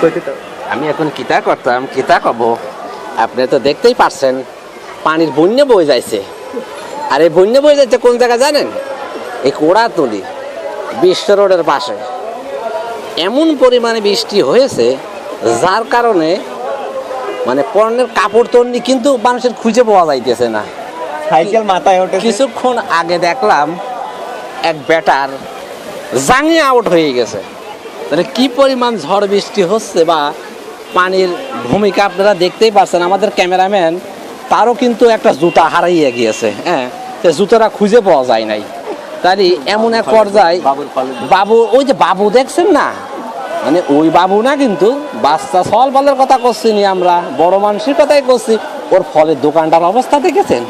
কইতে তো আমি এখন কিতা করতাম কিতা কব? আপনি তো দেখতেই পারছেন পানির বন্যা বয়ে যাইছে। আর এই বন্যা বয়ে যাচ্ছে কোন জায়গা জানেন? এই কোড়াতলি বিশ্ব রোডের পাশে। এমন পরিমাণে বৃষ্টি হয়েছে যার কারণে মানে পণ্যের কাপড় তন্নি কিন্তু মানুষের খুঁজে পাওয়া যাইতেছে না। সাইকেল মাথায় ওঠে কিছুক্ষণ আগে দেখলাম এক ব্যাটার জাঙে আউট হয়ে গেছে। মানে কি পরিমাণ ঝড় বৃষ্টি হচ্ছে বা পানির ভূমিকা আপনারা দেখতেই পাচ্ছেন আমাদের ক্যামেরাম্যান তারও কিন্তু একটা জুতা হারাইয়ে গিয়েছে হ্যাঁ? সে জুতাটা খুঁজে পাওয়া যায় নাই। তাই এমন এক পর্যায়ে বাবু ওই যে বাবু দেখছেন না? মানে ওই বাবু না কিন্তু বাচ্চা সল বলের কথা করছি নি আমরা বড় মানুষের কথাই করছি। ওর ফলের দোকানটার অবস্থা দেখেছেন?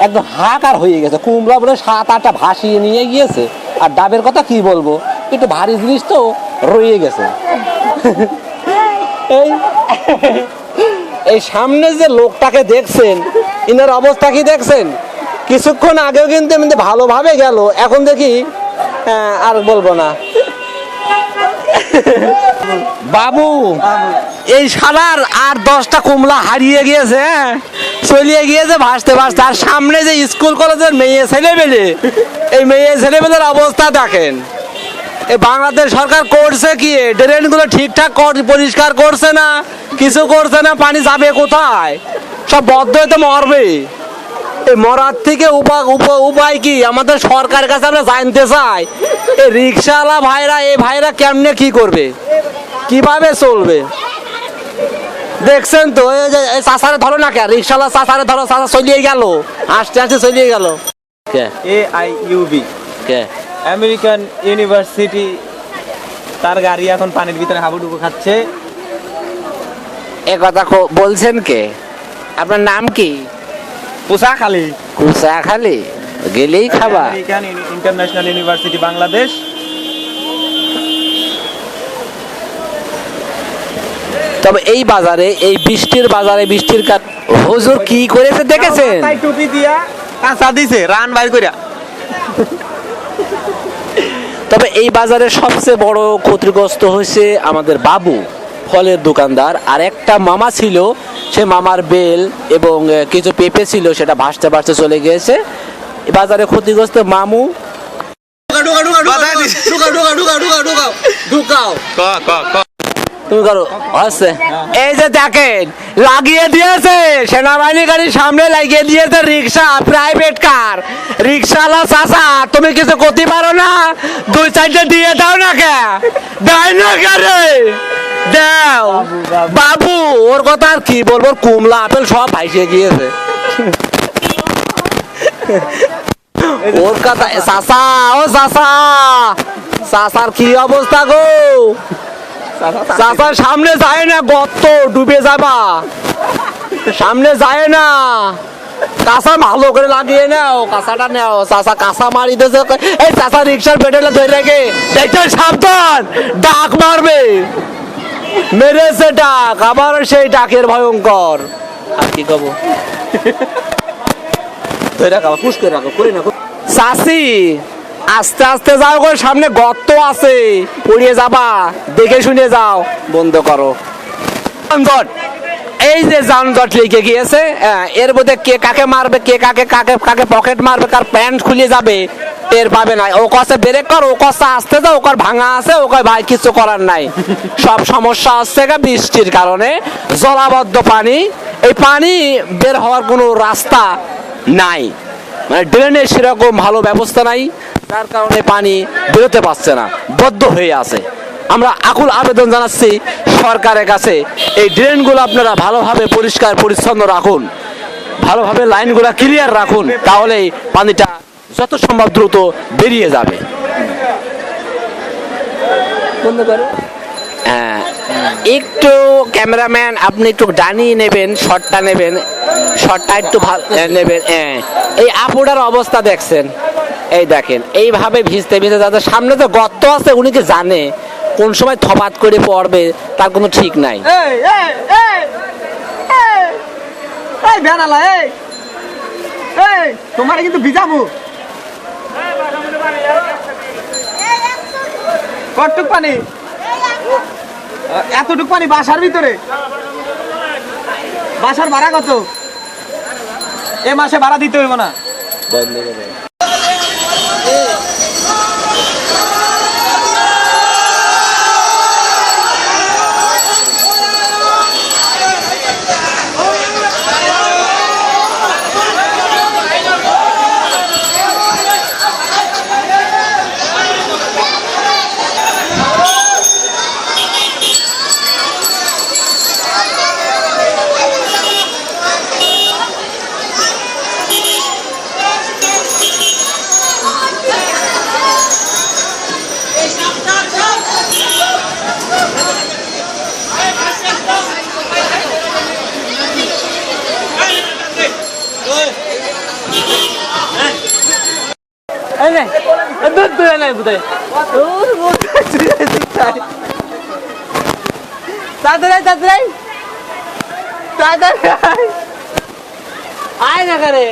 একদম হাকার হয়ে গেছে কুমড়া বলে সাত আটটা ভাসিয়ে নিয়ে গিয়েছে। আর ডাবের কথা কি বলব? একটু ভারী জিনিস তো রয়ে গেছে। এই এই সামনে যে লোকটাকে দেখছেন, ইনার অবস্থা কি দেখছেন? কিছুক্ষণ আগেও কিন্তু এমনি ভালোভাবে গেল, এখন দেখি আর বলব না। বাবু, এই সালার আর দশটা কমলা হারিয়ে গিয়েছে হ্যাঁ? চলিয়ে গিয়েছে ভাসতে ভাসতে, আর সামনে যে স্কুল কলেজের মেয়ে ছেলে পেলে এই মেয়ে ছেলে পেলের অবস্থা দেখেন। বাংলাদেশ সরকার করছে কি? ড্রেনগুলো ঠিকঠাক কর- পরিষ্কার করছে না? কিছু করছে না? পানি যাবে কোথায়? সব বদ্ধ হয়ে তো মরবে। এই মরার থেকে উপা- উপ- উপায় কি? আমাদের সরকারের কাছে আমরা জানতে চাই। এই রিক্সাওয়ালা ভাইরা এই ভাইরা কেমনে কি করবে? কীভাবে চলবে? দেখছেন তো? এই যে চাষারে ধরো না কে? রিক্সাওয়ালা চাষারে ধরো চাষা চলিয়ে গেল। আস্তে আস্তে চলিয়ে গেল। কে? এ আই ইউবি কে? আমেরিকান ইউনিভার্সিটি তার গাড়ি এখন পানির ভিতরে হাবুডুবু খাচ্ছে। এ কথা বলছেন কে? আপনার নাম কি? পোশাক খালি কুসা খালি গেলেই খাবা আমেরিকান ইন্টারন্যাশনাল ইউনিভার্সিটি বাংলাদেশ। তবে এই বাজারে এই বৃষ্টির বাজারে বৃষ্টির কাট হুজুর কি করেছে দেখেছেন? টুপি দিয়া কাঁচা দিছে রান বাইর কইরা। তবে এই বাজারে সবচেয়ে বড় ক্ষতিগ্রস্ত হয়েছে আমাদের বাবু ফলের দোকানদার। আর একটা মামা ছিল সে মামার বেল এবং কিছু পেঁপে ছিল সেটা ভাসতে ভাসতে চলে গিয়েছে। এই বাজারে ক্ষতিগ্রস্ত মামু। বাজায় দিছে। ঢুকাও ঢুকা ঢুকা ক। তুমি করো। হচ্ছে এই যে দেখেন, লাগিয়ে দিয়েছে। সেনাবাহিনী গাড়ির সামনে লাগিয়ে দিয়েছে রিক্সা প্রাইভেট কার রিক্সাওয়ালা, চাচা, তুমি কিছু করতে পারো না? দুই চারটে দিয়ে দাও না কে? দেয় না কে দাও। বাবু, ওর কথা আর কি বলব? কুমলা আপেল সব ভাইসে গিয়েছে। ওর কথা চাচা, ও চাচা। চাচার কি অবস্থা গো? চাচার সামনে যায় না গর্ত ডুবে যাবা। সামনে যায় না। কাঁচা ভালো করে লাগিয়ে নাও কাঁচাটা নাও। চাচা কাঁচা মারি দিয়েছে এই চাচা রিক্সার পেটেলে ধরে রেখে দেখতে সাবধান ডাক মারবে। মেরেছে ডাক আবার সেই ডাকের ভয়ঙ্কর। আর কি কব? ধরে রাখো পুষ করে রাখো করে রাখো। চাষি আস্তে আস্তে যাও করে সামনে গর্ত আছে। পড়িয়ে যাবা দেখে শুনে যাও। বন্ধ করো। এই যে যানজট লেগে গিয়েছে হ্যাঁ, এর মধ্যে কে কাকে মারবে কে কাকে কাকে কাকে পকেট মারবে কার প্যান্ট খুলে যাবে টের পাবে না। ও কষে ব্রেক কর ও কষে আসতে যাও ওকার ভাঙা আছে ওকে ভাই কিছু করার নাই। সব সমস্যা গা বৃষ্টির কারণে। জলাবদ্ধ পানি এই পানি বের হওয়ার কোনো রাস্তা নাই। মানে ড্রেনের সেরকম ভালো ব্যবস্থা নাই। যার কারণে পানি বেরোতে পারছে না, বদ্ধ হয়ে আছে। আমরা আকুল আবেদন জানাচ্ছি সরকারের কাছে, এই ড্রেনগুলো আপনারা ভালোভাবে পরিষ্কার, পরিচ্ছন্ন রাখুন। ভালোভাবে লাইনগুলো ক্লিয়ার রাখুন তাহলেই পানিটা যত সম্ভব দ্রুত বেরিয়ে যাবে। হ্যাঁ একটু ক্যামেরাম্যান, আপনি একটু ডানিয়ে নেবেন, শটটা নেবেন, শটটা একটু ভালো নেবেন হ্যাঁ। এই আপুটার অবস্থা দেখছেন। এই দেখেন এইভাবে ভিজতে ভিজতে যাদের সামনে তো গর্ত আছে উনি কি জানে কোন সময় থপাত করে পড়বে? তার কোনো ঠিক নাই। এই এই এই এই এই বেনালা এই এই তোমার কিন্তু ভিজাবো। কটুক পানি? এতটুক পানি বাসার ভিতরে? বাসার ভাড়া কত? এ মাসে ভাড়া দিতে হইব না। দুধ তুলে নাই বুঝাই তাড়াতাড়ি আয়, তাড়াতাড়ি আয়। তাড়াতাড়ি আয়। আয় না করে